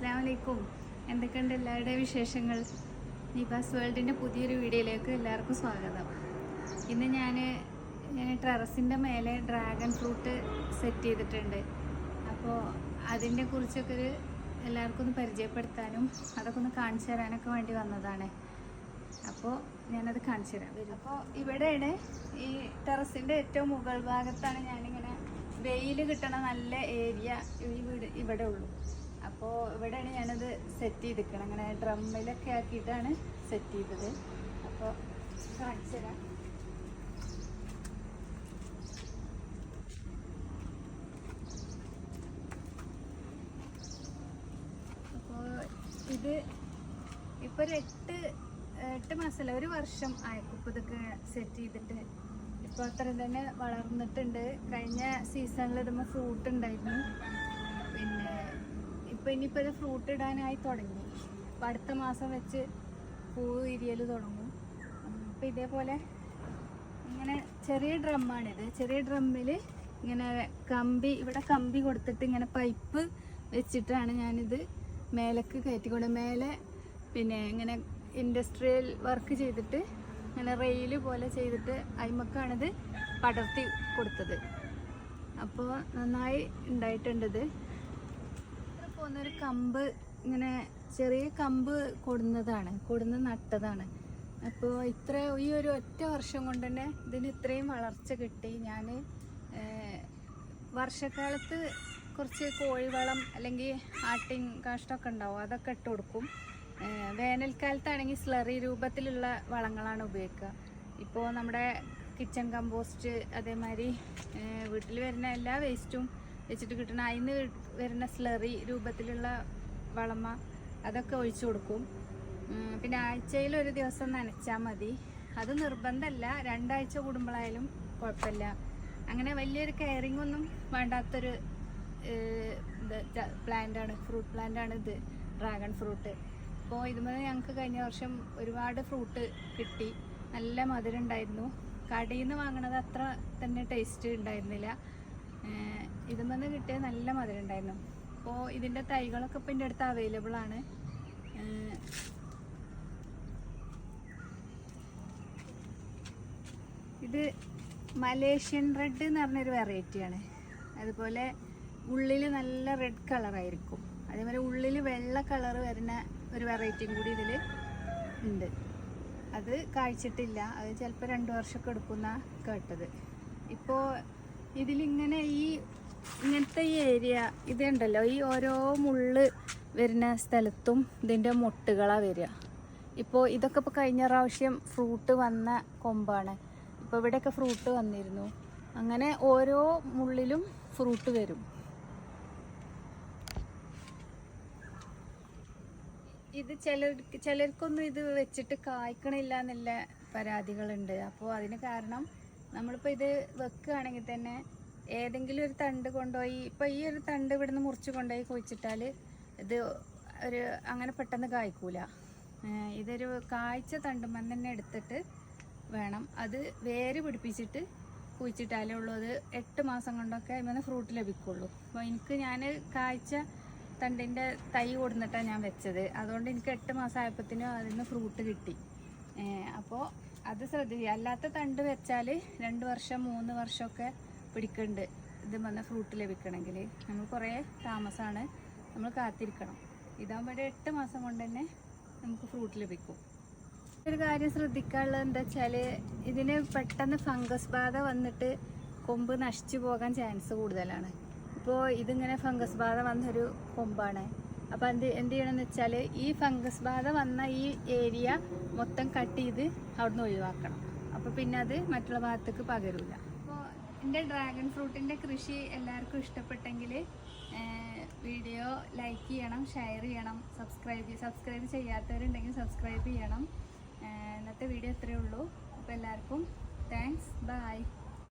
അസ്സാം വലൈക്കും എന്തൊക്കെയുണ്ട് എല്ലാവരുടെയും വിശേഷങ്ങൾ? നിബാസ് വേൾഡിന്റെ പുതിയൊരു വീഡിയോയിലേക്ക് എല്ലാവർക്കും സ്വാഗതം. ഇന്ന് ഞാൻ ടെറസിന്റെ മേലെ ഡ്രാഗൺ ഫ്രൂട്ട് സെറ്റ് ചെയ്തിട്ടുണ്ട്. അപ്പോൾ അതിന്റെ കുറിച്ചൊക്കെ ഒരു എല്ലാവർക്കും ഒന്ന് പരിചയപ്പെടുത്താനും അതൊക്കെ ഒന്ന് കാണിച്ചു തരാനൊക്കെ വേണ്ടി വന്നതാണ്. അപ്പോൾ ഞാനത് കാണിച്ചു തരാം. വരും. അപ്പോൾ ഇവിടെയാണ് ഈ ടെറസിന്റെ ഏറ്റവും മുകൾ ഭാഗത്താണ് ഞാനിങ്ങനെ വെയിൽ കിട്ടണ നല്ല ഏരിയ ഈ വീട് ഇവിടെ ഉള്ളൂ. അപ്പോൾ ഇവിടെയാണ് ഞാനത് സെറ്റ് ചെയ്തിരിക്കണം. അങ്ങനെ ഡ്രമ്മിലൊക്കെ ആക്കിയിട്ടാണ് സെറ്റ് ചെയ്തത്. അപ്പോൾ കാണിച്ചു തരാം. അപ്പോൾ ഇത് ഇപ്പോൾ ഒരു എട്ട് എട്ട് മാസമല്ല ഒരു വർഷം ആയപ്പോൾ ഇതൊക്കെ സെറ്റ് ചെയ്തിട്ട് ഇപ്പോൾ അത്രയും തന്നെ വളർന്നിട്ടുണ്ട്. കഴിഞ്ഞ സീസണിൽ ഇതുമ്പോൾ ഫ്രൂട്ട് ഉണ്ടായിരുന്നു. പിന്നെ ഇപ്പോൾ ഇനിയിപ്പോൾ ഇത് ഫ്രൂട്ട് ഇടാനായി തുടങ്ങി. അപ്പോൾ അടുത്ത മാസം വെച്ച് പൂവ് ഇരിയൽ തുടങ്ങും. അപ്പോൾ ഇതേപോലെ ഇങ്ങനെ ചെറിയ ഡ്രമ്മാണിത് ചെറിയ ഡ്രമ്മിൽ ഇങ്ങനെ കമ്പി ഇവിടെ കമ്പി കൊടുത്തിട്ട് ഇങ്ങനെ പൈപ്പ് വെച്ചിട്ടാണ് ഞാനിത് മേലേക്ക് കയറ്റിക്കൊണ്ട് മേലെ പിന്നെ ഇങ്ങനെ ഇൻഡസ്ട്രിയൽ വർക്ക് ചെയ്തിട്ട് ഇങ്ങനെ റെയിൽ പോലെ ചെയ്തിട്ട് അയിമക്കാണിത് പടർത്തി കൊടുത്തത്. അപ്പോൾ നന്നായി ഉണ്ടായിട്ടുണ്ട് പോകുന്നൊരു കമ്പ് ഇങ്ങനെ ചെറിയ കമ്പ് കൊടുന്നതാണ് കൊടുന്ന് നട്ടതാണ്. അപ്പോൾ ഇത്ര ഈ ഒരു ഒറ്റ വർഷം കൊണ്ട് തന്നെ ഇതിന് ഇത്രയും വളർച്ച കിട്ടി. ഞാൻ വർഷക്കാലത്ത് കുറച്ച് കോഴിവളം അല്ലെങ്കിൽ ആട്ടിൻ കാഷ്ടമൊക്കെ ഉണ്ടാവും അതൊക്കെ ഇട്ട് കൊടുക്കും. വേനൽക്കാലത്താണെങ്കിൽ സ്ലറി രൂപത്തിലുള്ള വളങ്ങളാണ് ഉപയോഗിക്കുക. ഇപ്പോൾ നമ്മുടെ കിച്ചൺ കമ്പോസ്റ്റ് അതേമാതിരി വീട്ടിൽ വരുന്ന എല്ലാ വേസ്റ്റും വെച്ചിട്ട് കിട്ടുന്ന അതിന് വരുന്ന സ്ലറി രൂപത്തിലുള്ള വളമ അതൊക്കെ ഒഴിച്ചു കൊടുക്കും. പിന്നെ ആഴ്ചയിൽ ഒരു ദിവസം നനച്ചാൽ മതി. അത് നിർബന്ധമല്ല രണ്ടാഴ്ച കൂടുമ്പോഴായാലും കുഴപ്പമില്ല. അങ്ങനെ വലിയൊരു കെയറിംഗ് ഒന്നും വേണ്ടാത്തൊരു പ്ലാന്റാണ് ഫ്രൂട്ട് പ്ലാന്റാണ് ഇത്. ഡ്രാഗൺ ഫ്രൂട്ട് അപ്പോൾ ഇതുമുതൽ ഞങ്ങൾക്ക് കഴിഞ്ഞ വർഷം ഒരുപാട് ഫ്രൂട്ട് കിട്ടി. നല്ല മധുരം ഉണ്ടായിരുന്നു. കടയിൽ നിന്ന് വാങ്ങണത് അത്ര തന്നെ ടേസ്റ്റ് ഉണ്ടായിരുന്നില്ല. ഏഹ് നിന്ന് കിട്ടിയ നല്ല മധുരം ഉണ്ടായിരുന്നു അപ്പോൾ ഇതിന്റെ തൈകളൊക്കെ ഇപ്പം എന്റെ അടുത്ത് അവൈലബിൾ ആണ്. ഇത് മലേഷ്യൻ റെഡ് എന്ന് പറഞ്ഞൊരു വെറൈറ്റിയാണ് അതുപോലെ ഉള്ളിൽ നല്ല റെഡ് കളറായിരിക്കും അതേപോലെ ഉള്ളിൽ വെള്ള കളർ വരുന്ന ഒരു വെറൈറ്റിയും കൂടി ഇതിൽ ഉണ്ട്. അത് കായ്ച്ചിട്ടില്ല അത് ചിലപ്പോൾ രണ്ട് വർഷമൊക്കെ എടുക്കുന്ന കേട്ടത്. ഇപ്പോൾ ഇതിലിങ്ങനെ ഈ ഇങ്ങനത്തെ ഈ ഏരിയ ഇതുണ്ടല്ലോ ഈ ഓരോ മുള്ള് വരുന്ന സ്ഥലത്തും ഇതിന്റെ മുട്ടുകളാണ് വരിക. ഇപ്പോൾ ഇതൊക്കെ ഇപ്പോൾ കഴിഞ്ഞ പ്രാവശ്യം ഫ്രൂട്ട് വന്ന കൊമ്പാണ്. ഇപ്പോൾ ഇവിടെയൊക്കെ ഫ്രൂട്ട് വന്നിരുന്നു. അങ്ങനെ ഓരോ മുള്ളിലും ഫ്രൂട്ട് വരും. ഇത് ചില ചിലർക്കൊന്നും ഇത് വെച്ചിട്ട് കായ്ക്കണില്ല എന്നുള്ള പരാതികളുണ്ട്. അപ്പോൾ അതിന് കാരണം നമ്മളിപ്പോൾ ഇത് വെക്കുകയാണെങ്കിൽ തന്നെ ഏതെങ്കിലും ഒരു തണ്ട് കൊണ്ടുപോയി ഇപ്പോൾ ഈ ഒരു തണ്ട് ഇവിടുന്ന് മുറിച്ച് കൊണ്ടുപോയി കുഴിച്ചിട്ടാൽ ഇത് ഒരു അങ്ങനെ പെട്ടെന്ന് കായ്ക്കൂല. ഇതൊരു കായ്ച്ച തണ്ടുമ്പം തന്നെ എടുത്തിട്ട് വേണം. അത് വേര് പിടിപ്പിച്ചിട്ട് കുഴിച്ചിട്ടാലേ ഉള്ളൂ. അത് എട്ട് മാസം കൊണ്ടൊക്കെ അതിന് ഫ്രൂട്ട് ലഭിക്കുള്ളൂ. അപ്പോൾ എനിക്ക് ഞാൻ കായ്ച്ച തണ്ടിന്റെ തൈ കൊടുന്നിട്ടാണ് ഞാൻ വെച്ചത്. അതുകൊണ്ട് എനിക്ക് എട്ട് മാസം ആയപ്പോഴത്തേനും അതിൽ നിന്ന് ഫ്രൂട്ട് കിട്ടി അപ്പോൾ അത് ശ്രദ്ധിക്കുക. അല്ലാത്ത തണ്ട് വെച്ചാൽ രണ്ട് വർഷം മൂന്ന് വർഷമൊക്കെ പിടിക്കുന്നുണ്ട് ഇത് വന്ന ഫ്രൂട്ട് ലഭിക്കണമെങ്കിൽ നമ്മൾ കുറേ താമസമാണ് നമ്മൾ കാത്തിരിക്കണം. ഇതാകുമ്പോൾ ഒരു എട്ട് മാസം കൊണ്ട് തന്നെ നമുക്ക് ഫ്രൂട്ട് ലഭിക്കും ഒരു കാര്യം ശ്രദ്ധിക്കാനുള്ളത് എന്താ വെച്ചാൽ ഇതിന് പെട്ടെന്ന് ഫംഗസ് ബാധ വന്നിട്ട് കൊമ്പ് നശിച്ചു പോകാൻ ചാൻസ് കൂടുതലാണ്. ഇപ്പോൾ ഇതിങ്ങനെ ഫംഗസ് ബാധ വന്നൊരു കൊമ്പാണ്. അപ്പോൾ എന്ത് എന്ത് ചെയ്യണമെന്ന് വെച്ചാൽ ഈ ഫംഗസ് ബാധ വന്ന ഈ ഏരിയ മൊത്തം കട്ട് ചെയ്ത് അവിടുന്ന് ഒഴിവാക്കണം. അപ്പോൾ പിന്നെ അത് മറ്റുള്ള ഭാഗത്തേക്ക് പകരില്ല അപ്പോൾ എന്റെ ഡ്രാഗൺ ഫ്രൂട്ടിന്റെ കൃഷി എല്ലാവർക്കും ഇഷ്ടപ്പെട്ടെങ്കിൽ വീഡിയോ ലൈക്ക് ചെയ്യണം ഷെയർ ചെയ്യണം സബ്സ്ക്രൈബ് സബ്സ്ക്രൈബ് ചെയ്യാത്തവരുണ്ടെങ്കിൽ സബ്സ്ക്രൈബ് ചെയ്യണം. ഇന്നത്തെ വീഡിയോ ഇത്രയേ ഉള്ളൂ. അപ്പോൾ എല്ലാവർക്കും താങ്ക്സ് ബൈ